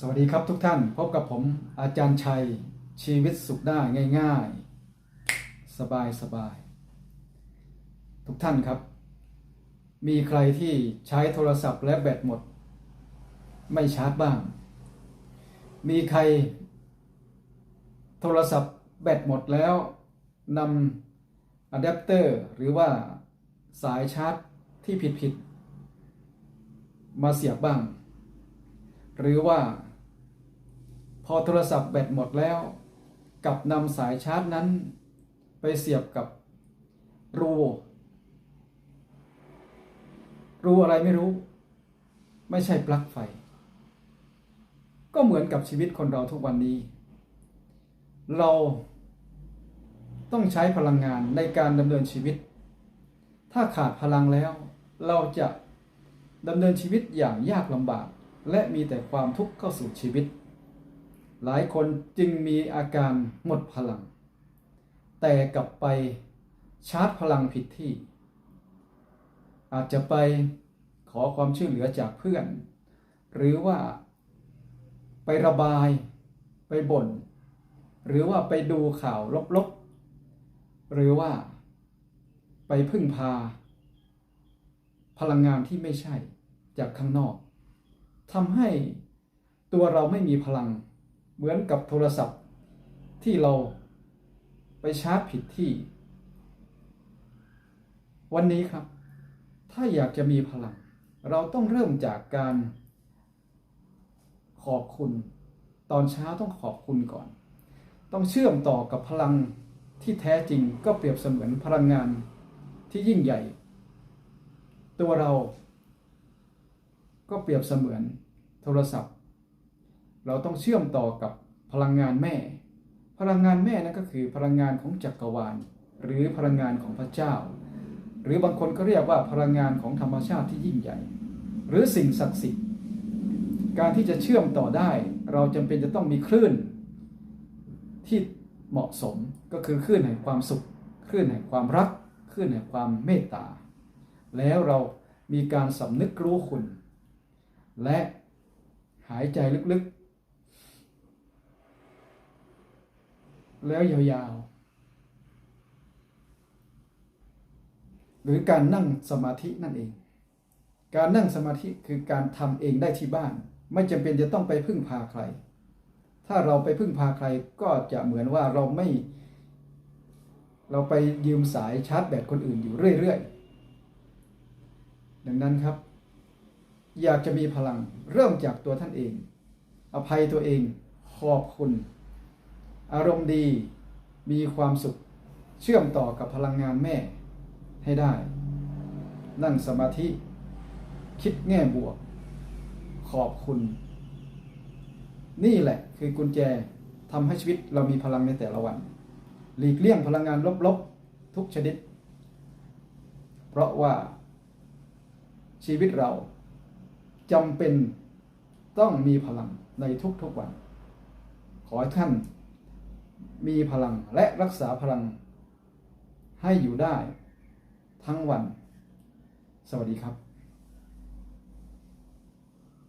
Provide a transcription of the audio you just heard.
สวัสดีครับทุกท่านพบกับผมอาจารย์ชัยชีวิตสุขได้ง่ายๆ สบายสบาย ทุกท่านครับ มีใครที่ใช้โทรศัพท์และแบตหมด ไม่ชาร์จบ้าง มีใคร โทรศัพท์แบตหมดแล้วนำอะแดปเตอร์หรือว่าสายชาร์จที่ผิดๆมาเสียบบ้าง หรือว่า พอโทรศัพท์แบตหมดแล้วกับนำสายชาร์จนั้น ไปเสียบกับรูรูอะไรไม่รู้ ไม่ใช่ปลั๊กไฟ ก็เหมือนกับชีวิตคนเราทุกวันนี้ เราต้องใช้พลังงานในการดำเนินชีวิต ถ้าขาดพลังแล้ว เราจะดำเนินชีวิตอย่างยากลำบาก และมีแต่ความทุกข์เข้าสู่ชีวิต หลายคนจึงมีอาการหมดพลัง แต่กลับไปชาร์จพลังผิดที่ อาจจะไปขอความช่วยเหลือจากเพื่อน หรือว่าไประบายไปบ่น หรือว่าไปดูข่าวลบๆ หรือว่าไปพึ่งพา พลังงานที่ไม่ใช่จากข้างนอกทำให้ตัวเราไม่มีพลัง เหมือนกับโทรศัพท์ที่เราไปชาร์จผิดที่ วันนี้ครับ ถ้าอยากจะมีพลัง เราต้องเริ่มจากการ ขอบคุณ ตอนเช้าต้องขอบคุณก่อน ต้องเชื่อมต่อกับพลังที่แท้จริงก็เปรียบเสมือนพลังงานที่ยิ่งใหญ่ ตัวเราก็เปรียบเสมือนโทรศัพท์ เราต้องเชื่อมต่อกับพลังงานแม่ พลังงานแม่นั่นก็คือพลังงานของจักรวาล หรือพลังงานของพระเจ้า หรือบางคนก็เรียกว่าพลังงานของธรรมชาติที่ยิ่งใหญ่ หรือสิ่งศักดิ์สิทธิ์ การที่จะเชื่อมต่อได้ เราจำเป็นจะต้องมีคลื่น ที่เหมาะสมก็คือคลื่นแห่งความสุขคลื่นแห่งความรักคลื่นแห่งความเมตตา แล้วเรามีการสำนึกรู้คุณ และหายใจลึกๆ แล้วยาวๆ หรือการนั่งสมาธินั่นเอง การนั่งสมาธิคือการทำเองได้ที่บ้าน ไม่จำเป็นจะต้องไปพึ่งพาใคร ถ้าเราไปพึ่งพาใครก็จะเหมือนว่าเราไม่ เราไปยืมสายชาร์จแบตคนอื่นอยู่เรื่อยๆ ดังนั้นครับ อยากจะมีพลังเริ่มจากตัวท่านเอง อภัยตัวเองขอบคุณ อารมณ์ดีมีความสุขเชื่อมต่อกับพลังงานแม่ให้ได้ นั่งสมาธิ คิดแง่บวก ขอบคุณ นี่แหละคือกุญแจทำให้ชีวิตเรามีพลังในแต่ละวัน หลีกเลี่ยงพลังงานลบๆ ทุกชนิด เพราะว่า ชีวิตเราจำเป็นต้องมีพลังในทุกๆวัน ขอให้ท่าน มีพลังและรักษาพลัง ให้อยู่ได้ ทั้งวัน สวัสดีครับ